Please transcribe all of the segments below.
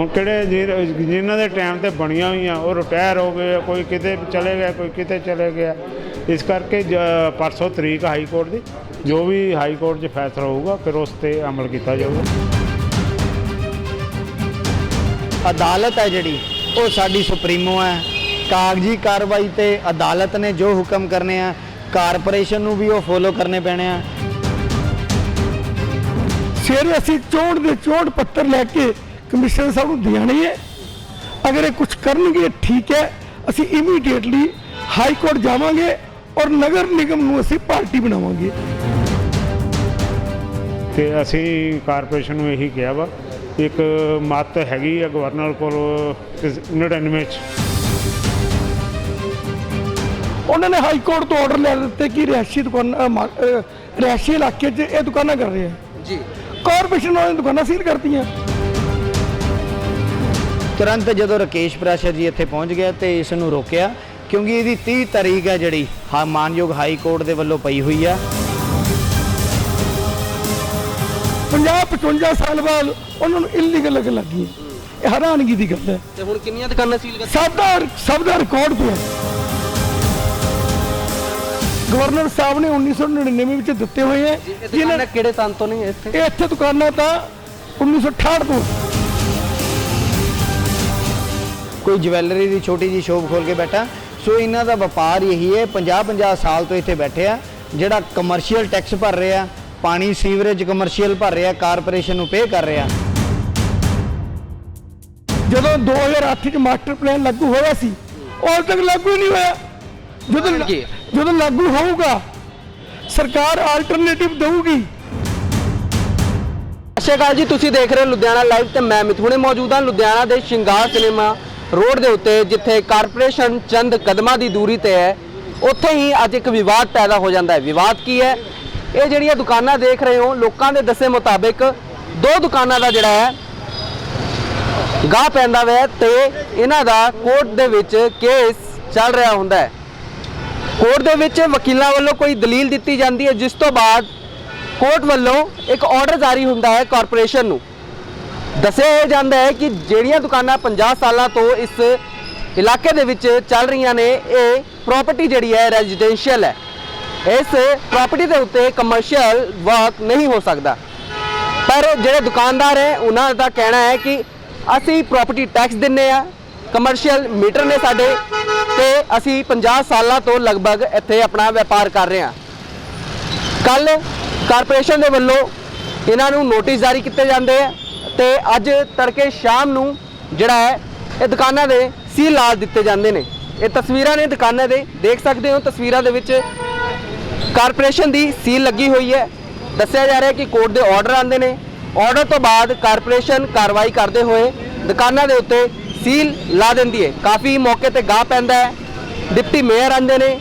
ਹੁਣ ਕਿਹੜੇ ਜਿਹ- ਜਿਨ੍ਹਾਂ ਦੇ ਟਾਈਮ ਤੇ ਬਣੀਆਂ ਹੋਈਆਂ ਉਹ ਰਿਟਾਇਰ ਹੋ ਗਏ ਕੋਈ ਕਿਤੇ ਚਲੇ ਗਿਆ ਕੋਈ ਕਿਤੇ ਚਲੇ ਗਿਆ। ਇਸ ਕਰਕੇ ਜ- ਪਰਸੋਂ ਤਰੀਕ ਹਾਈ ਕੋਰਟ ਦੀ ਜੋ ਵੀ ਹਾਈ ਕੋਰਟ 'ਚ ਫੈਸਲਾ ਹੋਊਗਾ ਫਿਰ ਉਸ ਤੇ ਅਮਲ ਕੀਤਾ ਜਾਊਗਾ। ਅਦਾਲਤ ਹੈ ਜਿਹੜੀ ਉਹ ਸਾਡੀ ਸੁਪਰੀਮੋ ਹੈ। ਕਾਗਜ਼ੀ ਕਾਰਵਾਈ ਤੇ ਅਦਾਲਤ ਨੇ ਜੋ ਹੁਕਮ ਕਰਨੇ ਆ ਕਾਰਪੋਰੇਸ਼ਨ ਨੂੰ ਵੀ ਉਹ ਫੋਲੋ ਕਰਨੇ ਪੈਣੇ ਆ। ਸਵੇਰੇ ਅਸੀਂ ਚੋਣ ਦੇ ਚੋਣ ਪੱਤਰ ਲੈ ਕੇ ਕਮਿਸ਼ਨਰ ਸਾਹਿਬ ਨੂੰ ਦਿਆਣੇ ਹੈ। ਅਗਰ ਇਹ ਕੁਝ ਕਰਨਗੇ ਠੀਕ ਹੈ। ਅਸੀਂ ਇਮੀਡੀਏਟਲੀ ਹਾਈ ਕੋਰਟ ਜਾਵਾਂਗੇ ਔਰ ਨਗਰ ਨਿਗਮ ਨੂੰ ਅਸੀਂ ਪਾਰਟੀ ਬਣਾਵਾਂਗੇ। ਤੇ ਅਸੀਂ ਕਾਰਪੋਰੇਸ਼ਨ ਨੂੰ ਇਹੀ ਕਿਹਾ ਵਾ ਇੱਕ ਮਤ ਹੈਗੀ ਆ ਗਵਰਨਰ ਕੋਲ 99 ਚ। ਉਹਨਾਂ ਨੇ ਹਾਈ ਕੋਰਟ ਤੋਂ ਆਰਡਰ ਲੈ ਦਿੱਤੇ ਕਿ ਰਿਹਾਇਸ਼ੀ ਦੁਕਾਨਾਂ ਰਿਹਾਇਸ਼ੀ ਇਲਾਕੇ 'ਚ ਇਹ ਦੁਕਾਨਾਂ ਕਰ ਰਹੇ ਆ। ਜੀ। ਕਾਰਪੋਰੇਸ਼ਨ ਵਾਲਿਆਂ ਨੇ ਦੁਕਾਨਾਂ ਸੀਲ ਕਰਤੀਆਂ। ਤੁਰੰਤ ਜਦੋਂ ਰਕੇਸ਼ ਪ੍ਰਾਸ਼ਰ ਜੀ ਇੱਥੇ ਪਹੁੰਚ ਗਿਆ ਤੇ ਇਸ ਨੂੰ ਰੋਕਿਆ ਕਿਉਂਕਿ ਇਹਦੀ 30 ਤਾਰੀਖ ਹੈ ਜਿਹੜੀ ਹਾਂ ਮਾਨਯੋਗ ਹਾਈ ਕੋਰਟ ਦੇ ਵੱਲੋਂ ਪਈ ਹੋਈ ਆ। 50 55 ਸਾਲ ਬਾਅਦ ਉਹਨਾਂ ਨੂੰ ਇਲੀਗਲ ਲੱਗਣ ਲੱਗੀ ਇਹ ਹੈਰਾਨਗੀ ਦੀ ਗੱਲ ਹੈ। ਤੇ ਹੁਣ ਕਿੰਨੀਆਂ ਦੁਕਾਨਾਂ ਸੀਲ ਕਰ ਸਭ ਦਾ ਸਭ ਦਾ ਰਿਕਾਰਡ ਪਿਆ। ਗਵਰਨਰ ਸਾਹਿਬ ਨੇ 1999 ਵਿੱਚ ਦਿੱਤੇ ਹੋਏ ਹੈ ਜਿਹਨਾਂ ਦੁਕਾਨਾਂ ਕਿਹੜੇ ਸੰਨ ਤੋਂ ਨੇ ਇੱਥੇ? ਇਹ ਇੱਥੇ ਦੁਕਾਨਾਂ ਤਾਂ 1968 ਤੋਂ। ਕੋਈ ਜਵੈਲਰੀ ਦੀ ਛੋਟੀ ਜੀ ਸ਼ੋਪ ਖੋਲ ਕੇ ਬੈਠਾ। ਸੋ ਇਹਨਾਂ ਦਾ ਵਪਾਰ ਇਹੀ ਹੈ 50 50 ਸਾਲ ਤੋਂ ਇੱਥੇ ਬੈਠੇ ਆ। ਜਿਹੜਾ ਕਮਰਸ਼ੀਅਲ ਟੈਕਸ ਭਰ ਰਿਹਾ ਪਾਣੀ ਸੀਵਰੇਜ ਕਮਰਸ਼ੀਅਲ ਭਰ ਰਿਹਾ ਕਾਰਪੋਰੇਸ਼ਨ ਨੂੰ ਪੇ ਕਰ ਰਿਹਾ। ਜਦੋਂ 2008 ਚ ਮਾਸਟਰ ਪਲਾਨ ਲਾਗੂ ਹੋਇਆ ਸੀ ਉਦੋਂ ਤੱਕ ਲਾਗੂ ਨਹੀਂ ਹੋਇਆ। ਜਦੋਂ? ਜਦੋਂ ਲਾਗੂ ਹੋਊਗਾ ਸਰਕਾਰ ਆਲਟਰਨੇਟਿਵ ਦੇਊਗੀ। ਸਤਿ ਸ਼੍ਰੀ ਅਕਾਲ ਜੀ ਤੁਸੀਂ ਦੇਖ ਰਹੇ ਹੋ ਲੁਧਿਆਣਾ ਲਾਈਵ ਤੇ ਮੈਂ ਮਿਥੁਨੇ ਮੌਜੂਦ ਹਾਂ। ਲੁਧਿਆਣਾ ਦੇ ਸ਼ਿੰਗਾਰ ਸਿਨੇਮਾ ਰੋਡ ਦੇ ਉੱਤੇ, ਜਿੱਥੇ ਕਾਰਪੋਰੇਸ਼ਨ ਚੰਦ ਕਦਮਾਂ ਦੀ ਦੂਰੀ ਤੇ ਹੈ, ਉੱਥੇ ਹੀ ਅੱਜ ਇੱਕ ਵਿਵਾਦ ਪੈਦਾ ਹੋ ਜਾਂਦਾ ਹੈ। ਵਿਵਾਦ ਕੀ ਹੈ? ਇਹ ਜਿਹੜੀਆਂ ਦੁਕਾਨਾਂ ਦੇਖ ਰਹੇ ਹੋ, ਲੋਕਾਂ ਦੇ ਦੱਸੇ ਮੁਤਾਬਿਕ ਦੋ ਦੁਕਾਨਾਂ ਦਾ ਜਿਹੜਾ ਹੈ, ਗਾਹ ਪੈਂਦਾ ਵੈ ਤੇ ਇਹਨਾਂ ਦਾ ਕੋਰਟ ਦੇ ਵਿੱਚ ਕੇਸ ਚੱਲ ਰਿਹਾ ਹੁੰਦਾ ਹੈ। ਕੋਰਟ ਦੇ ਵਿੱਚ ਵਕੀਲਾਂ ਵੱਲੋਂ ਕੋਈ ਦਲੀਲ ਦਿੱਤੀ ਜਾਂਦੀ ਹੈ, ਜਿਸ ਤੋਂ ਬਾਅਦ ਕੋਰਟ ਵੱਲੋਂ ਇੱਕ ਆਰਡਰ ਜਾਰੀ ਹੁੰਦਾ ਹੈ ਕਾਰਪੋਰੇਸ਼ਨ ਨੂੰ। ਦੱਸਿਆ ਇਹ ਜਾਂਦਾ ਹੈ ਕਿ ਜਿਹੜੀਆਂ ਦੁਕਾਨਾਂ 50 ਸਾਲਾਂ ਤੋਂ ਇਸ ਇਲਾਕੇ ਦੇ ਵਿੱਚ ਚੱਲ ਰਹੀਆਂ ਨੇ, ਇਹ ਪ੍ਰਾਪਰਟੀ ਜਿਹੜੀ ਹੈ ਰੈਜ਼ੀਡੈਂਸ਼ੀਅਲ ਹੈ। ਇਸ ਪ੍ਰਾਪਰਟੀ ਦੇ ਉੱਤੇ ਕਮਰਸ਼ੀਅਲ ਵਰਕ ਨਹੀਂ ਹੋ ਸਕਦਾ। ਪਰ ਜਿਹੜੇ ਦੁਕਾਨਦਾਰ ਹੈ, ਉਹਨਾਂ ਦਾ ਕਹਿਣਾ ਹੈ ਕਿ ਅਸੀਂ ਪ੍ਰਾਪਰਟੀ ਟੈਕਸ ਦਿੰਨੇ ਆ ਕਮਰਸ਼ੀਅਲ ਮੀਟਰ ਨੇ ਸਾਡੇ, ਤੇ ਅਸੀਂ 50 ਸਾਲਾਂ ਤੋਂ ਲਗਭਗ ਇੱਥੇ ਆਪਣਾ ਵਪਾਰ ਕਰ ਰਹੇ ਹਾਂ। ਕੱਲ ਕਾਰਪੋਰੇਸ਼ਨ ਦੇ ਵੱਲੋਂ ਇਹਨਾਂ ਨੂੰ ਨੋਟਿਸ ਜਾਰੀ ਕੀਤੇ ਜਾਂਦੇ ਆ। ਤੇ ਅੱਜ ਤੜਕੇ ਸ਼ਾਮ ਨੂੰ ਜਿਹੜਾ ਹੈ, ਇਹ ਦੁਕਾਨਾਂ ਦੇ ਸੀਲ ਲਾ ਦਿੱਤੇ ਜਾਂਦੇ ਨੇ। ਇਹ ਤਸਵੀਰਾਂ ਨੇ ਦੁਕਾਨਾਂ ਦੇ, ਦੇਖ ਸਕਦੇ ਹੋ ਤਸਵੀਰਾਂ ਦੇ ਵਿੱਚ ਕਾਰਪੋਰੇਸ਼ਨ ਦੀ ਸੀਲ ਲੱਗੀ ਹੋਈ ਹੈ। ਦੱਸਿਆ ਜਾ ਰਿਹਾ ਕਿ ਕੋਰਟ ਦੇ ਆਰਡਰ ਆਉਂਦੇ ਨੇ। ਆਰਡਰ ਤੋਂ ਬਾਅਦ ਕਾਰਪੋਰੇਸ਼ਨ ਕਾਰਵਾਈ ਕਰਦੇ ਹੋਏ ਦੁਕਾਨਾਂ ਦੇ ਉੱਤੇ ਸੀਲ ਲਾ ਦਿੰਦੀ ਹੈ। ਕਾਫੀ ਮੌਕੇ ਤੇ ਗਾਹ ਪੈਂਦਾ ਹੈ। ਡਿਪਟੀ ਮੇਅਰ ਆਉਂਦੇ ਨੇ,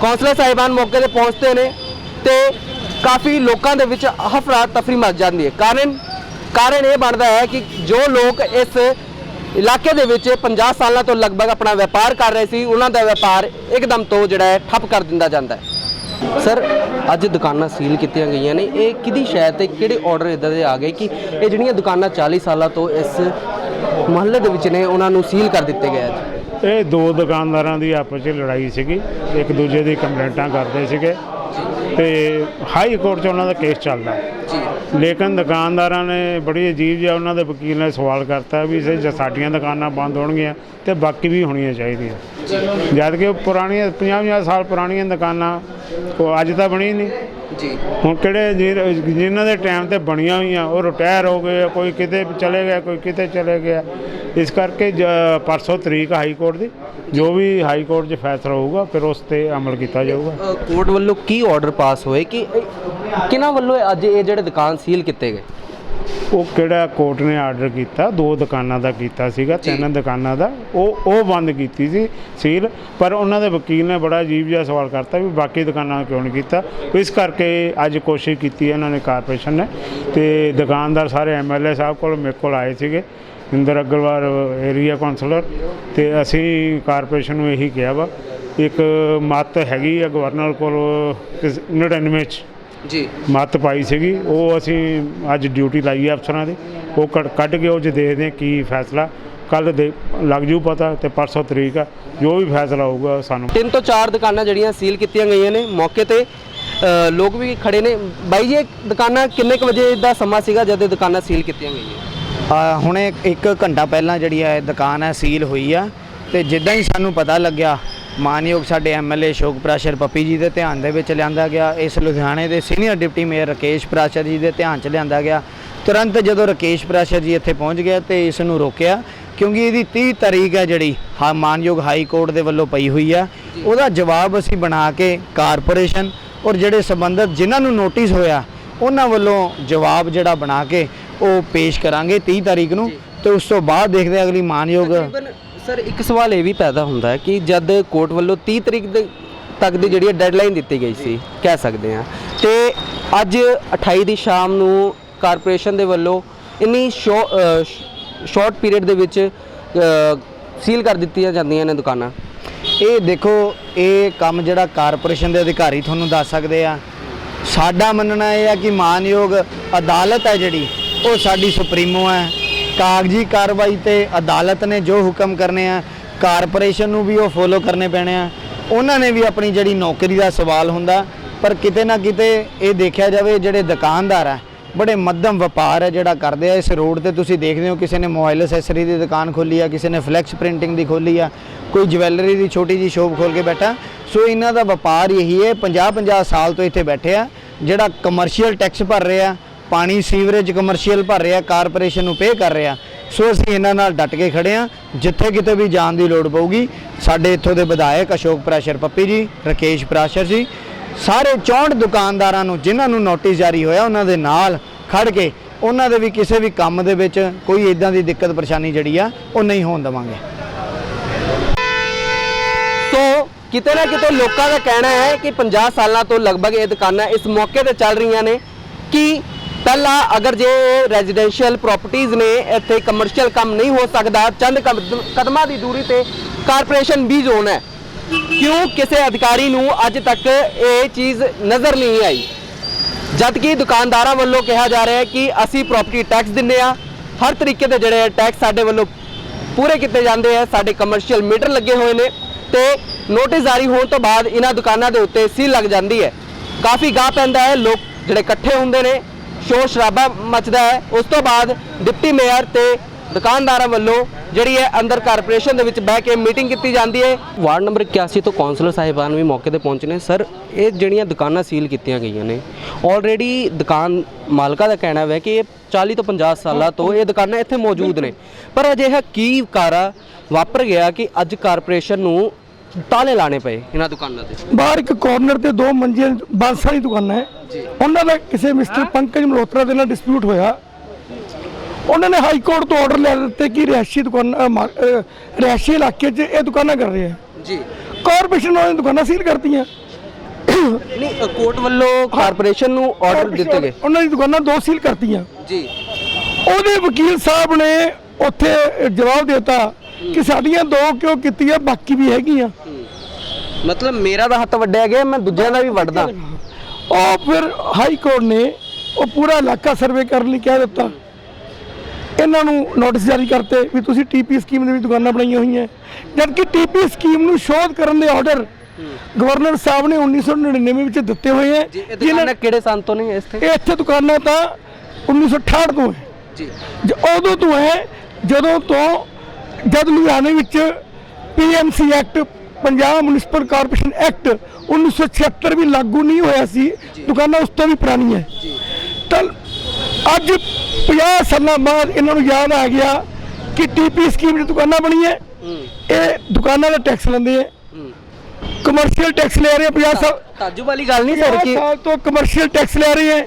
ਕੌਂਸਲਰ ਸਾਹਿਬਾਨ ਮੌਕੇ ਤੇ ਪਹੁੰਚਦੇ ਨੇ ਤੇ ਕਾਫੀ ਲੋਕਾਂ ਦੇ ਵਿੱਚ ਹਫੜਾ ਤਫਰੀ ਮਚ ਜਾਂਦੀ ਹੈ। ਕਾਰਨ ਕਾਰਨ ਇਹ ਬਣਦਾ ਹੈ ਕਿ ਜੋ ਲੋਕ ਇਸ ਇਲਾਕੇ ਦੇ ਵਿੱਚ 50 ਸਾਲਾਂ ਤੋਂ ਲਗਭਗ ਆਪਣਾ ਵਪਾਰ ਕਰ ਰਹੇ ਸੀ, ਉਹਨਾਂ ਦਾ ਵਪਾਰ ਇੱਕਦਮ ਤੋਂ ਜਿਹੜਾ ਹੈ ਠੱਪ ਕਰ ਦਿੰਦਾ ਜਾਂਦਾ ਹੈ। ਸਰ, ਅੱਜ ਦੁਕਾਨਾਂ ਸੀਲ ਕੀਤੀਆਂ ਗਈਆਂ ਨੇ। ਇਹ ਕਿਹਦੀ ਸ਼ਾਇਦ ਤੇ ਕਿਹੜੇ ਆਰਡਰ ਇਦਾਂ ਦੇ ਆ ਗਏ ਕਿ ਇਹ ਜਿਹੜੀਆਂ ਦੁਕਾਨਾਂ 40 ਸਾਲਾਂ ਤੋਂ ਇਸ ਮੁਹੱਲੇ ਦੇ ਵਿੱਚ ਨੇ, ਉਹਨਾਂ ਨੂੰ ਸੀਲ ਕਰ ਦਿੱਤੇ ਗਏ ਅੱਜ? ਇਹ ਦੋ ਦੁਕਾਨਦਾਰਾਂ ਦੀ ਆਪਸ 'ਚ ਲੜਾਈ ਸੀਗੀ। ਇੱਕ ਦੂਜੇ ਦੀ ਕੰਪਲੇਂਟਾਂ ਕਰਦੇ ਸੀਗੇ। ਤੇ ਹਾਈ ਕੋਰਟ 'ਚ ਉਹਨਾਂ ਦਾ ਕੇਸ ਚੱਲਦਾ। ਜੀ। ਲੇਕਿਨ ਦੁਕਾਨਦਾਰਾਂ ਨੇ ਬੜੀ ਅਜੀਬ ਜਿਹਾ ਉਹਨਾਂ ਦੇ ਵਕੀਲ ਨੇ ਸਵਾਲ ਕਰਤਾ ਵੀ ਜੇ ਸਾਡੀਆਂ ਦੁਕਾਨਾਂ ਬੰਦ ਹੋਣਗੀਆਂ ਤੇ ਬਾਕੀ ਵੀ ਹੋਣੀਆਂ ਚਾਹੀਦੀਆਂ। ਜਦ ਕਿ ਪੁਰਾਣੀਆਂ 50-50 ਸਾਲ ਪੁਰਾਣੀਆਂ ਦੁਕਾਨਾਂ ਉਹ ਅੱਜ ਤਾਂ ਬਣੀ ਨਹੀਂ। ਜੀ। ਹੁਣ ਕਿਹੜੇ ਜਿਨ੍ਹਾਂ ਦੇ ਟਾਈਮ ਤੇ ਬਣੀਆਂ ਹੋਈਆਂ ਉਹ ਰਿਟਾਇਰ ਹੋ ਗਏ ਕੋਈ ਕਿਤੇ ਚਲੇ ਗਿਆ ਕੋਈ ਕਿਤੇ ਚਲੇ ਗਿਆ। ਇਸ ਕਰਕੇ ਪਰਸੋਂ ਤਰੀਕ ਹਾਈ ਕੋਰਟ ਦੀ। ਜੋ ਵੀ ਹਾਈ ਕੋਰਟ 'ਚ ਫੈਸਲਾ ਹੋਊਗਾ ਫਿਰ ਉਸ ਤੇ ਅਮਲ ਕੀਤਾ ਜਾਊਗਾ। ਕੋਰਟ ਵੱਲੋਂ ਕੀ ਆਰਡਰ ਪਾਸ ਹੋਏ? ਕਿ ਕਿਹਨਾਂ ਵੱਲੋਂ ਅੱਜ ਇਹ ਜਿਹੜੇ ਦੁਕਾਨ ਸੀਲ ਕੀਤੇ ਗਏ? ਉਹ ਕਿਹੜਾ ਕੋਰਟ ਨੇ ਆਰਡਰ ਕੀਤਾ? ਦੋ ਦੁਕਾਨਾਂ ਦਾ ਕੀਤਾ ਸੀਗਾ ਤਿੰਨ ਦੁਕਾਨਾਂ ਦਾ। ਉਹ ਉਹ ਬੰਦ ਕੀਤੀ ਸੀ ਸੀਲ ਪਰ ਉਹਨਾਂ ਦੇ ਵਕੀਲ ਨੇ ਬੜਾ ਅਜੀਬ ਜਿਹਾ ਸਵਾਲ ਕਰਤਾ ਵੀ ਬਾਕੀ ਦੁਕਾਨਾਂ ਕਿਉਂ ਨਹੀਂ ਕੀਤਾ? ਇਸ ਕਰਕੇ ਅੱਜ ਕੋਸ਼ਿਸ਼ ਕੀਤੀ ਇਹਨਾਂ ਨੇ ਕਾਰਪੋਰੇਸ਼ਨ ਨੇ। ਤੇ ਦੁਕਾਨਦਾਰ ਸਾਰੇ ਐਮਐਲਏ ਸਾਹਿਬ ਕੋਲ ਮੇਰੇ ਕੋਲ ਆਏ ਸੀਗੇ। ਇੰਦਰ ਅਗਰਵਾਲ ਏਰੀਆ ਕਾਉਂਸਲਰ ਤੇ ਅਸੀਂ ਕਾਰਪੋਰੇਸ਼ਨ ਨੂੰ ਇਹੀ ਕਿਹਾ ਵਾ ਇੱਕ ਮਤ ਹੈਗੀ ਆ ਗਵਰਨਰ ਕੋਲ 99 ਚ। ਜੀ। ਮੱਤ ਪਾਈ ਸੀਗੀ ਉਹ ਅਸੀਂ ਅੱਜ ਡਿਊਟੀ ਲਾਈ ਹੈ ਅਫਸਰਾਂ ਦੀ ਉਹ ਕੱਢ ਕੇ ਉਹ 'ਚ ਦੇਖਦੇ ਕੀ ਫੈਸਲਾ ਕੱਲ ਦੇ ਲੱਗ ਜੂ ਪਤਾ ਤੇ ਪਰਸੋਂ ਤਰੀਕ ਆ ਜੋ ਵੀ ਫੈਸਲਾ ਹੋਊਗਾ ਸਾਨੂੰ। ਤਿੰਨ ਤੋਂ ਚਾਰ ਦੁਕਾਨਾਂ ਜਿਹੜੀਆਂ ਸੀਲ ਕੀਤੀਆਂ ਗਈਆਂ ਨੇ ਮੌਕੇ ਤੇ ਲੋਕ ਵੀ ਖੜੇ ਨੇ। ਬਾਈ ਜੀ ਦੁਕਾਨਾਂ ਕਿੰਨੇ ਕੁ ਵਜੇ ਦਾ ਸਮਾਂ ਸੀਗਾ ਜਦ ਦੁਕਾਨਾਂ ਸੀਲ ਕੀਤੀਆਂ ਗਈਆਂ? ਆ ਹੁਣੇ ਇੱਕ ਘੰਟਾ ਪਹਿਲਾਂ ਜਿਹੜੀ ਹੈ ਦੁਕਾਨ ਹੈ ਸੀਲ ਹੋਈ ਆ। ਤੇ ਜਿੱਦਾਂ ਹੀ ਸਾਨੂੰ ਪਤਾ ਲੱਗਿਆ, ਮਾਨਯੋਗ ਸਾਡੇ ਐਮਐਲਏ ਅਸ਼ੋਕ ਪ੍ਰਾਸ਼ਰ ਪੱਪੀ ਜੀ ਦੇ ਧਿਆਨ ਦੇ ਵਿੱਚ ਲਿਆਂਦਾ ਗਿਆ। ਇਸ ਲੁਧਿਆਣੇ ਦੇ senior deputy mayor Rakesh Prashar ji ਦੇ ਧਿਆਨ 'ਚ ਲਿਆਂਦਾ ਗਿਆ। ਤੁਰੰਤ ਜਦੋਂ ਰਕੇਸ਼ ਪ੍ਰਾਸ਼ਰ ਜੀ ਇੱਥੇ ਪਹੁੰਚ ਗਿਆ ਤੇ ਇਸ ਨੂੰ ਰੋਕਿਆ, ਕਿਉਂਕਿ ਇਹਦੀ 30 ਤਾਰੀਖ ਹੈ ਜਿਹੜੀ ਹਾਂ, ਮਾਨਯੋਗ ਹਾਈ ਕੋਰਟ ਦੇ ਵੱਲੋਂ ਪਈ ਹੋਈ ਆ। ਉਹਦਾ ਜਵਾਬ ਅਸੀਂ ਬਣਾ ਕੇ ਕਾਰਪੋਰੇਸ਼ਨ ਔਰ ਜਿਹੜੇ ਸੰਬੰਧਿਤ ਜਿਨ੍ਹਾਂ ਨੂੰ ਨੋਟਿਸ ਹੋਇਆ, ਉਹਨਾਂ ਵੱਲੋਂ ਜਵਾਬ ਜਿਹੜਾ ਬਣਾ ਕੇ ਉਹ ਪੇਸ਼ ਕਰਾਂਗੇ 30 ਤਾਰੀਖ ਨੂੰ ਤੇ ਉਸ ਤੋਂ ਬਾਅਦ ਦੇਖਦੇ ਹਾਂ ਅਗਲੀ ਮਾਨਯੋਗ ਤਕਰੀਬਨ ਸਰ ਇੱਕ ਸਵਾਲ ਇਹ ਵੀ ਪੈਦਾ ਹੁੰਦਾ ਹੈ ਕਿ ਜਦ ਕੋਰਟ ਵੱਲੋਂ 30 ਤਰੀਕ ਦੇ ਤੱਕ ਦੀ ਜਿਹੜੀ ਡੈਡਲਾਈਨ ਦਿੱਤੀ ਗਈ ਸੀ ਕਹਿ ਸਕਦੇ ਹਾਂ। ਤੇ ਅੱਜ 28 ਦੀ ਸ਼ਾਮ ਨੂੰ ਕਾਰਪੋਰੇਸ਼ਨ ਦੇ ਵੱਲੋਂ ਇੰਨੀ ਸ਼ਾਰਟ ਪੀਰੀਅਡ ਦੇ ਵਿੱਚ ਸੀਲ ਕਰ ਦਿੱਤੀਆਂ ਜਾਂਦੀਆਂ ਨੇ ਦੁਕਾਨਾਂ। ਇਹ ਦੇਖੋ ਇਹ ਕੰਮ ਜਿਹੜਾ ਕਾਰਪੋਰੇਸ਼ਨ ਦੇ ਅਧਿਕਾਰੀ ਤੁਹਾਨੂੰ ਦੱਸ ਸਕਦੇ ਆ। ਸਾਡਾ ਮੰਨਣਾ ਇਹ ਆ ਕਿ ਮਾਨਯੋਗ ਅਦਾਲਤ ਹੈ ਜਿਹੜੀ ਉਹ ਸਾਡੀ ਸੁਪਰੀਮੋ ਹੈ। ਕਾਗਜ਼ੀ ਕਾਰਵਾਈ ਤੇ ਅਦਾਲਤ ਨੇ ਜੋ ਹੁਕਮ ਕਰਨੇ ਆ, ਕਾਰਪੋਰੇਸ਼ਨ ਨੂੰ ਵੀ ਉਹ ਫੋਲੋ ਕਰਨੇ ਪੈਣੇ ਆ। ਉਹਨਾਂ ਨੇ ਵੀ ਆਪਣੀ ਜਿਹੜੀ ਨੌਕਰੀ ਦਾ ਸਵਾਲ ਹੁੰਦਾ, ਪਰ ਕਿਤੇ ਨਾ ਕਿਤੇ ਇਹ ਦੇਖਿਆ ਜਾਵੇ ਜਿਹੜੇ ਦੁਕਾਨਦਾਰ ਆ, ਬੜੇ ਮੱਧਮ ਵਪਾਰ ਹੈ ਜਿਹੜਾ ਕਰਦੇ ਆ। ਇਸ ਰੋਡ ਤੇ ਤੁਸੀਂ ਦੇਖਦੇ ਹੋ ਕਿਸੇ ਨੇ ਮੋਬਾਈਲ ਅਸੈਸਰੀ ਦੀ ਦੁਕਾਨ ਖੋਲੀ ਆ, ਕਿਸੇ ਨੇ ਫਲੈਕਸ ਪ੍ਰਿੰਟਿੰਗ ਦੀ ਖੋਲੀ ਆ, ਕੋਈ ਜਵੈਲਰੀ ਦੀ ਛੋਟੀ ਜੀ ਸ਼ੋਪ ਖੋਲ ਕੇ ਬੈਠਾ। ਸੋ ਇਹਨਾਂ ਦਾ ਵਪਾਰ ਇਹੀ ਹੈ 50 50 ਸਾਲ ਤੋਂ ਇੱਥੇ ਬੈਠੇ ਆ, ਜਿਹੜਾ ਕਮਰਸ਼ੀਅਲ ਟੈਕਸ ਭਰ ਰਹੇ ਆ ਪਾਣੀ ਸੀਵਰੇਜ ਕਮਰਸ਼ੀਅਲ ਭਰ ਰਿਹਾ, ਕਾਰਪੋਰੇਸ਼ਨ ਨੂੰ ਪੇ ਕਰ ਰਿਹਾ। ਸੋ ਅਸੀਂ ਇਹਨਾਂ ਨਾਲ ਡਟ ਕੇ ਖੜੇ ਆ ਜਿੱਥੇ ਕਿਤੇ ਵੀ ਜਾਣ ਦੀ ਲੋੜ ਪਊਗੀ, ਸਾਡੇ ਇੱਥੋਂ ਦੇ ਵਿਧਾਇਕ ਅਸ਼ੋਕ ਪ੍ਰਾਸ਼ਰ ਪੱਪੀ ਜੀ, ਰਕੇਸ਼ ਪ੍ਰਾਸ਼ਰ ਜੀ, ਸਾਰੇ 64 ਦੁਕਾਨਦਾਰਾਂ ਨੂੰ ਜਿਨ੍ਹਾਂ ਨੂੰ ਨੋਟਿਸ ਜਾਰੀ ਹੋਇਆ, ਉਹਨਾਂ ਦੇ ਨਾਲ ਖੜ ਕੇ, ਉਹਨਾਂ ਦੇ ਵੀ ਕਿਸੇ ਵੀ ਕੰਮ ਦੇ ਵਿੱਚ ਕੋਈ ਇਦਾਂ ਦੀ ਦਿੱਕਤ ਪਰੇਸ਼ਾਨੀ ਜਿਹੜੀ ਆ, ਉਹ ਨਹੀਂ ਹੋਣ ਦੇਵਾਂਗੇ। ਸੋ ਕਿਤੇ ਨਾ ਕਿਤੇ ਲੋਕਾਂ ਦਾ ਕਹਿਣਾ ਹੈ ਕਿ 50 ਸਾਲਾਂ ਤੋਂ ਲਗਭਗ ਇਹ ਦੁਕਾਨਾਂ ਇਸ ਮੌਕੇ ਤੇ ਚੱਲ ਰਹੀਆਂ ਨੇ। ਕਿ ਪਹਿਲਾਂ ਅਗਰ ਜੇ ਰੈਜ਼ੀਡੈਂਸ਼ੀਅਲ ਪ੍ਰਾਪਰਟੀਆਂ ਨੇ, ਇੱਥੇ ਕਮਰਸ਼ੀਅਲ ਕੰਮ ਨਹੀਂ ਹੋ ਸਕਦਾ, ਚੰਦ ਕਦਮ- ਕਦਮਾਂ ਦੀ ਦੂਰੀ ਤੇ ਕਾਰਪੋਰੇਸ਼ਨ ਵੀ ਜ਼ੋਨ ਹੈ। ਕਿਉਂ? ਕਿਸੇ ਅਧਿਕਾਰੀ ਨੂੰ ਅੱਜ ਤੱਕ ਇਹ ਚੀਜ਼ ਨਜ਼ਰ ਨਹੀਂ ਆਈ। ਜਦ ਕਿ ਦੁਕਾਨਦਾਰਾਂ ਵੱਲੋਂ ਕਿਹਾ ਜਾ ਰਿਹਾ ਹੈ ਕਿ ਅਸੀਂ ਪ੍ਰਾਪਰਟੀ ਟੈਕਸ ਦਿੰਨੇ ਆ ਹਰ ਤਰੀਕੇ ਦੇ ਜਿਹੜੇ ਟੈਕਸ ਸਾਡੇ ਵੱਲੋਂ ਪੂਰੇ ਕੀਤੇ ਜਾਂਦੇ ਆ। ਸਾਡੇ ਕਮਰਸ਼ੀਅਲ ਮੀਟਰ ਲੱਗੇ ਹੋਏ ਨੇ ਤੇ ਨੋਟਿਸ ਜਾਰੀ ਹੋਣ ਤੋਂ ਬਾਅਦ ਇਹਨਾਂ ਦੁਕਾਨਾਂ ਦੇ ਉੱਤੇ ਸੀਲ ਲੱਗ ਜਾਂਦੀ ਹੈ। ਕਾਫੀ ਗਾਹ ਪੈਂਦਾ ਹੈ। ਲੋਕ ਜਿਹੜੇ ਇਕੱਠੇ ਹੁੰਦੇ ਨੇ ਸ਼ੋਰ ਸ਼ਰਾਬਾ ਮਚਦਾ ਹੈ। ਉਸ ਤੋਂ ਬਾਅਦ ਡਿਪਟੀ ਮੇਅਰ ਤੇ ਦੁਕਾਨਦਾਰਾਂ ਵੱਲੋਂ ਜਿਹੜੀ ਹੈ ਅੰਦਰ ਕਾਰਪੋਰੇਸ਼ਨ ਦੇ ਵਿੱਚ ਬਹਿ ਕੇ ਮੀਟਿੰਗ ਕੀਤੀ ਜਾਂਦੀ ਹੈ। ਵਾਰਡ ਨੰਬਰ 81 ਤੋਂ ਕਾਉਂਸਲਰ ਸਾਹਿਬਾਨ ਵੀ ਮੌਕੇ ਤੇ ਪਹੁੰਚੇ ਨੇ। ਸਰ, ਇਹ ਜਿਹੜੀਆਂ ਦੁਕਾਨਾਂ ਸੀਲ ਕੀਤੀਆਂ ਗਈਆਂ ਨੇ ਆਲਰੇਡੀ ਦੁਕਾਨ ਮਾਲਕਾ ਦਾ ਕਹਿਣਾ ਹੈ ਕਿ ਇਹ 40 ਤੋਂ 50 ਸਾਲਾਂ ਤੋਂ ਇਹ ਦੁਕਾਨਾਂ ਇੱਥੇ ਮੌਜੂਦ ਨੇ। ਪਰ ਅਜਿਹਾ ਕੀ ਕਾਰਾ ਵਾਪਰ ਗਿਆ ਕਿ ਅੱਜ ਕਾਰਪੋਰੇਸ਼ਨ ਨੂੰ ਤਾਲੇ ਲਾਣੇ ਪਏ ਇਹਨਾਂ ਦੁਕਾਨਾਂ ਤੇ। ਬਾਹਰ ਇੱਕ ਕਾਰਨਰ ਤੇ ਦੋ ਮੰਜ਼ਿਲ ਬਾਂਸਾਂ ਦੀ ਦੁਕਾਨਾਂ ਹੈ। ਉਹਨਾਂ ਦਾ ਕਿਸੇ ਮਿਸਟਰ ਪੰਕਜ ਮਲਹੋਤਰਾ ਦੇ ਨਾਲ ਡਿਸਪਿਊਟ ਹੋਇਆ। ਉਹਨਾਂ ਨੇ ਹਾਈ ਕੋਰਟ ਤੋਂ ਆਰਡਰ ਲੈ ਦਿੱਤੇ ਕਿ ਰਿਹਾਇਸ਼ੀ ਦੁਕਾਨ ਮਾ- ਰਿਹਾਇਸ਼ੀ ਇਲਾਕੇ 'ਚ ਇਹ ਦੁਕਾਨਾਂ ਕਰ ਰਹੇ ਆ ਜੀ। ਕਾਰਪੋਰੇਸ਼ਨ ਨੇ ਦੁਕਾਨਾਂ ਸੀਲ ਕਰਤੀਆਂ। ਨਹੀਂ ਕੋਰਟ ਵੱਲੋਂ ਕਾਰਪੋਰੇਸ਼ਨ ਨੂੰ ਆਰਡਰ ਦਿੱਤੇ ਗਏ। ਉਹਨਾਂ ਦੀ ਦੁਕਾਨਾਂ ਦੋ ਸੀਲ ਕਰਤੀਆਂ। ਜੀ। ਉਹਦੇ ਵਕੀਲ ਸਾਹਿਬ ਨੇ ਉੱਥੇ ਜਵਾਬ ਦਿੱਤਾ ਕਿ ਸਾਡੀਆਂ ਦੋ ਕਿਉਂ ਕੀਤੀਆਂ ਬਾਕੀ ਵੀ ਹੈਗੀਆਂ। ਮਤਲਬ ਮੇਰਾ ਤਾਂ ਹੱਥ ਵੱਡਿਆ ਗਿਆ ਮੈਂ ਦੂਜਿਆਂ ਦਾ ਵੀ ਵੱਢਦਾ ਉਹ ਫਿਰ ਹਾਈ ਕੋਰਟ ਨੇ ਉਹ ਪੂਰਾ ਇਲਾਕਾ ਸਰਵੇ ਕਰਨ ਲਈ ਕਹਿ ਦਿੱਤਾ। ਇਹਨਾਂ ਨੂੰ ਨੋਟਿਸ ਜਾਰੀ ਕਰਤੇ ਵੀ ਤੁਸੀਂ ਟੀਪੀ ਸਕੀਮ ਦੇ ਵਿੱਚ ਦੁਕਾਨਾਂ ਬਣਾਈਆਂ ਹੋਈਆਂ। ਜਦ ਕਿ ਟੀਪੀ ਸਕੀਮ ਨੂੰ ਸ਼ੋਧ ਕਰਨ ਦੇ ਆਰਡਰ ਗਵਰਨਰ ਸਾਹਿਬ ਨੇ 1999 ਵਿੱਚ ਦਿੱਤੇ ਹੋਏ ਹੈ ਜੀ ਇਹ ਜਿਨ੍ਹਾਂ ਦੁਕਾਨਾਂ ਕਿਹੜੇ ਸੰਨ ਤੋਂ ਨੇ ਇਸ ਤੇ ਇਹ ਇੱਥੇ ਦੁਕਾਨਾਂ ਤਾਂ 1968 ਤੋਂ ਹੈ। ਜ- ਉਦੋਂ ਤੋਂ ਹੈ ਜਦੋਂ ਤੋਂ ਜਦ ਲੁਧਿਆਣੇ ਵਿੱਚ PMC act Punjab municipal corporation act 1976 ਵੀ ਲਾਗੂ ਨਹੀਂ ਹੋਇਆ ਸੀ ਦੁਕਾਨਾਂ ਉਸ ਤੋਂ ਵੀ ਪੁਰਾਣੀ ਹੈ। ਤਾਂ ਅੱਜ 50 ਸਾਲਾਂ ਬਾਅਦ ਇਹਨਾਂ ਨੂੰ ਯਾਦ ਆ ਗਿਆ ਕਿ ਟੀਪੀ ਸਕੀਮ ਦੀ ਦੁਕਾਨਾਂ ਬਣੀਆਂ। ਇਹ ਦੁਕਾਨਾਂ ਦਾ ਟੈਕਸ ਲੈਂਦੇ ਆ। ਕਮਰਸ਼ੀਅਲ ਟੈਕਸ ਲੈ ਰਹੇ ਆ 50 ਸਾਲ ਤਾਜੂ ਵਾਲੀ ਗੱਲ ਨਹੀਂ ਸਰ 50 ਕਿ ਸਾਲ ਤੋਂ ਕਮਰਸ਼ੀਅਲ ਟੈਕਸ ਲੈ ਰਹੇ ਹੈ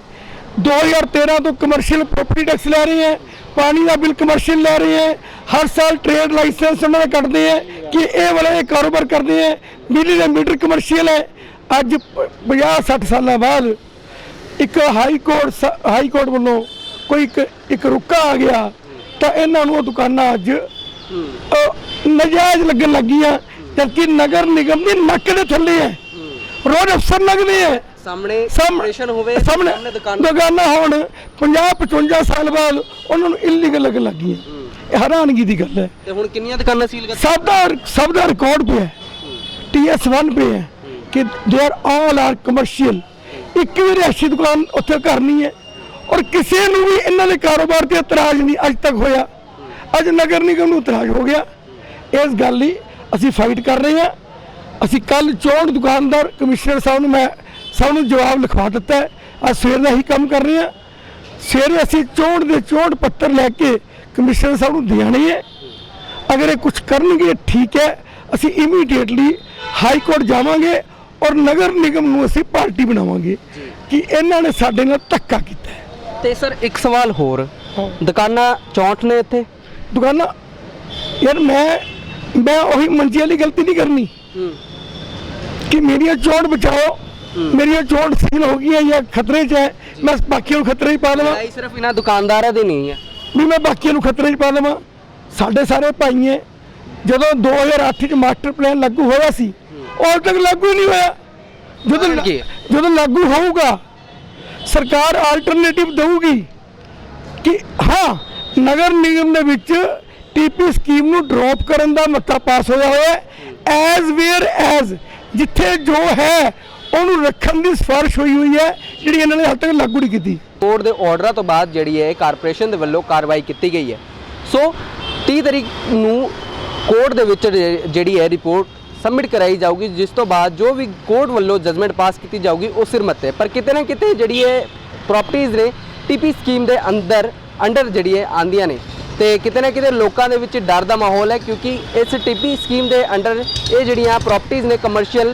2013 ਤੋਂ ਕਮਰਸ਼ੀਅਲ ਪ੍ਰੋਪਰਟੀ ਟੈਕਸ ਲੈ ਰਹੇ ਹੈ ਪਾਣੀ ਦਾ ਬਿੱਲ ਕਮਰਸ਼ੀਅਲ ਲੈ ਰਹੇ ਹੈ ਹਰ ਸਾਲ ਟ੍ਰੇਡ ਲਾਇਸੈਂਸ ਉਹਨਾਂ ਦਾ ਕੱਟਦੇ ਹੈ ਕਿ ਇਹ ਵਾਲੇ ਇਹ ਕਾਰੋਬਾਰ ਕਰਦੇ ਹੈ ਬਿਜਲੀ ਦਾ ਮੀਟਰ ਕਮਰਸ਼ੀਅਲ ਹੈ ਅੱਜ 50 60 ਸਾਲਾਂ ਬਾਅਦ ਇੱਕ ਹਾਈ ਕੋਰਟ ਸ- ਹਾਈ ਕੋਰਟ ਵੱਲੋਂ ਕੋਈ ਇੱਕ ਇੱਕ ਰੁਕਾ ਆ ਗਿਆ ਤਾਂ ਇਹਨਾਂ ਨੂੰ ਉਹ ਦੁਕਾਨਾਂ ਅੱਜ ਅਹ, ਨਜਾਇਜ਼ ਲੱਗਣ ਲੱਗੀਆਂ ਜਦਕਿ ਨਗਰ ਨਿਗਮ ਦੀ ਨੱਕ ਦੇ ਥੱਲੇ ਹੈ। ਰੋਡ ਅਫਸਰ ਲੱਗਦੇ ਹੈ। ਸਾਹਮਣੇ ਸਾਹਮ- ਆਪਰੇਸ਼ਨ ਹੋਵੇ ਸਾਹਮਣੇ ਦੁਕਾਨ ਹੋਣ 50 55 ਸਾਲ ਬਾਅਦ ਉਹਨਾਂ ਨੂੰ ਇਲੀਗਲ ਲੱਗਣ ਲੱਗੀਆਂ ਇਹ ਹੈਰਾਨਗੀ ਦੀ ਗੱਲ ਹੈ। ਤੇ ਹੁਣ ਕਿੰਨੀਆਂ ਦੁਕਾਨਾਂ ਸੀਲ ਕਰ ਸਭ ਦਾ ਸਭ ਦਾ ਰਿਕਾਰਡ ਪਿਆ ਟੀਐਸ 1 ਪੇ ਹੈ ਕਿ they are all are commercial ਇੱਕ ਵੀ ਰਿਹਾਇਸ਼ੀ ਦੁਕਾਨ ਉੱਥੇ ਘਰ ਨਹੀਂ ਹੈ। ਔਰ ਕਿਸੇ ਨੂੰ ਵੀ ਇਹਨਾਂ ਦੇ ਕਾਰੋਬਾਰ ਤੇ ਇਤਰਾਜ਼ ਨਹੀਂ ਅੱਜ ਤੱਕ ਹੋਇਆ। ਅੱਜ ਨਗਰ ਨਿਗਮ ਨੂੰ ਇਤਰਾਜ਼ ਹੋ ਗਿਆ। ਇਸ ਗੱਲ ਲਈ ਅਸੀਂ ਫਾਈਟ ਕਰ ਰਹੇ ਹਾਂ। ਅਸੀਂ ਕੱਲ 64 ਦੁਕਾਨਦਾਰ ਕਮਿਸ਼ਨਰ ਸਾਹਿਬ ਨੂੰ ਮੈਂ ਸਭ ਨੂੰ ਜਵਾਬ ਲਿਖਵਾ ਦਿੱਤਾ ਹੈ। ਅੱਜ ਸਵੇਰ ਦਾ ਹੀ ਕੰਮ ਕਰ ਰਹੇ ਹਾਂ। ਸਵੇਰੇ ਅਸੀਂ 64 ਦੇ 64 ਪੱਤਰ ਲੈ ਕੇ ਕਮਿਸ਼ਨਰ ਸਾਹਿਬ ਨੂੰ ਦੇਣੇ ਹੈ। ਅਗਰ ਇਹ ਕੁਝ ਕਰਨਗੇ ਠੀਕ ਹੈ। ਅਸੀਂ ਇਮੀਡੀਏਟਲੀ ਹਾਈ ਕੋਰਟ ਜਾਵਾਂਗੇ ਔਰ ਨਗਰ ਨਿਗਮ ਨੂੰ ਅਸੀਂ ਪਾਰਟੀ ਬਣਾਵਾਂਗੇ ਕਿ ਇਹਨਾਂ ਨੇ ਸਾਡੇ ਨਾਲ ਧੱਕਾ ਕੀਤਾ ਤੇ ਸਰ ਇੱਕ ਸਵਾਲ ਹੋਰ। ਦੁਕਾਨਾਂ 64 ਨੇ ਇੱਥੇ? ਦੁਕਾਨਾਂ ਯਾਰ ਮੈਂ ਮੈਂ ਉਹੀ ਮੰਜੀ ਵਾਲੀ ਗਲਤੀ ਨਹੀਂ ਕਰਨੀ ਕਿ ਮੇਰੀਆਂ ਚੋਟ ਬਚਾਓ। ਮੇਰੀਆਂ ਚੋਟ ਸੀਲ ਹੋ ਗਈਆਂ ਜਾਂ ਖਤਰੇ 'ਚ ਹੈ ਮੈਂ ਬਾਕੀਆਂ ਨੂੰ ਖਤਰੇ 'ਚ ਪਾ ਦੇਵਾਂ। ਲੜਾਈ ਸਿਰਫ ਇਹਨਾਂ ਦੁਕਾਨਦਾਰਾਂ ਦੀ ਨਹੀਂ ਹੈ। ਵੀ ਮੈਂ ਬਾਕੀਆਂ ਨੂੰ ਖਤਰੇ 'ਚ ਪਾ ਦੇਵਾਂ। ਸਾਡੇ ਸਾਰੇ ਭਾਈ ਹੈ ਜਦੋਂ 2008 ਚ ਮਾਸਟਰ ਪਲਾਨ ਲਾਗੂ ਹੋਇਆ ਸੀ ਉਹ ਹਾਲੇ ਤੱਕ ਲਾਗੂ ਹੀ ਨਹੀਂ ਹੋਇਆ। ਜਦੋਂ ਹੈ? ਜਦੋਂ ਲਾਗੂ ਹੋਊਗਾ ਸਰਕਾਰ ਆਲਟਰਨੇਟਿਵ ਦੇਊਗੀ ਕਿ ਹਾਂ ਨਗਰ ਨਿਗਮ ਦੇ ਵਿੱਚ ਟੀਪੀ ਸਕੀਮ ਨੂੰ ਡ੍ਰੌਪ ਕਰਨ ਦਾ ਮਤਾ ਪਾਸ ਹੋਇਆ ਹੋਇਆ ਹੈ ਐਜ਼ ਵੇਅਰ ਐਜ਼ ਜਿੱਥੇ ਜੋ ਹੈ ਉਹਨੂੰ ਰੱਖਣ ਦੀ ਸਿਫਾਰਿਸ਼ ਹੋਈ ਹੋਈ ਹੈ, ਜਿਹੜੀ ਇਹਨਾਂ ਨੇ ਹਾਲੇ ਤੱਕ ਲਾਗੂ ਨਹੀਂ ਕੀਤੀ। ਕੋਰਟ ਦੇ ਆਰਡਰਾਂ ਤੋਂ ਬਾਅਦ ਜਿਹੜੀ ਹੈ ਕਾਰਪੋਰੇਸ਼ਨ ਦੇ ਵੱਲੋਂ ਕਾਰਵਾਈ ਕੀਤੀ ਗਈ ਹੈ। ਸੋ 30 ਤਰੀਕ ਨੂੰ ਕੋਰਟ ਦੇ ਵਿੱਚ ਜਿਹੜੀ ਹੈ ਰਿਪੋਰਟ ਸਬਮਿਟ ਕਰਾਈ ਜਾਊਗੀ, ਜਿਸ ਤੋਂ ਬਾਅਦ ਜੋ ਵੀ ਕੋਰਟ ਵੱਲੋਂ ਜਜਮੈਂਟ ਪਾਸ ਕੀਤੀ ਜਾਊਗੀ, ਉਹ ਸਿਰ ਮੱਤੇ ਪਰ ਕਿਤੇ ਨਾ ਕਿਤੇ ਜਿਹੜੀ ਇਹ ਪ੍ਰਾਪਰਟੀਆਂ ਨੇ ਟੀਪੀ ਸਕੀਮ ਦੇ ਅੰਦਰ ਅੰਡਰ ਜਿਹੜੀ ਹੈ ਆਂਦੀਆਂ ਨੇ। ਤੇ ਕਿਤੇ ਨਾ ਕਿਤੇ ਲੋਕਾਂ ਦੇ ਵਿੱਚ ਡਰ ਦਾ ਮਾਹੌਲ ਹੈ, ਕਿਉਂਕਿ ਇਸ ਟੀਪੀ ਸਕੀਮ ਦੇ ਅੰਡਰ ਇਹ ਜਿਹੜੀਆਂ ਪ੍ਰਾਪਰਟੀਆਂ ਨੇ ਕਮਰਸ਼ੀਅਲ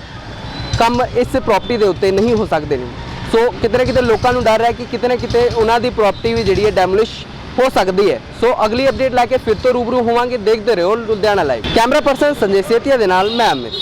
ਕੰਮ ਇਸ ਪ੍ਰਾਪਰਟੀ ਦੇ ਉੱਤੇ ਨਹੀਂ ਹੋ ਸਕਦੇ ਨੇ। ਸੋ ਕਿਤੇ ਨਾ ਕਿਤੇ ਲੋਕਾਂ ਨੂੰ ਡਰ ਹੈ ਕਿ ਕਿਤੇ ਨਾ ਕਿਤੇ ਉਹਨਾਂ ਦੀ ਪ੍ਰਾਪਰਟੀ ਵੀ ਜਿਹੜੀ ਹੈ ਡੈਮੋਲਿਸ਼ ਹੋ ਸਕਦੀ ਹੈ। ਸੋ ਅਗਲੀ ਅਪਡੇਟ ਲੈ ਕੇ ਫਿਰ ਤੋਂ ਰੂਬਰੂ ਹੋਵਾਂਗੇ। ਦੇਖਦੇ ਰਹੋ Ludhiana live camera person Sanjay Setia ਦੇ ਨਾਲ, ਮੈਂ ਅਮਿਤ।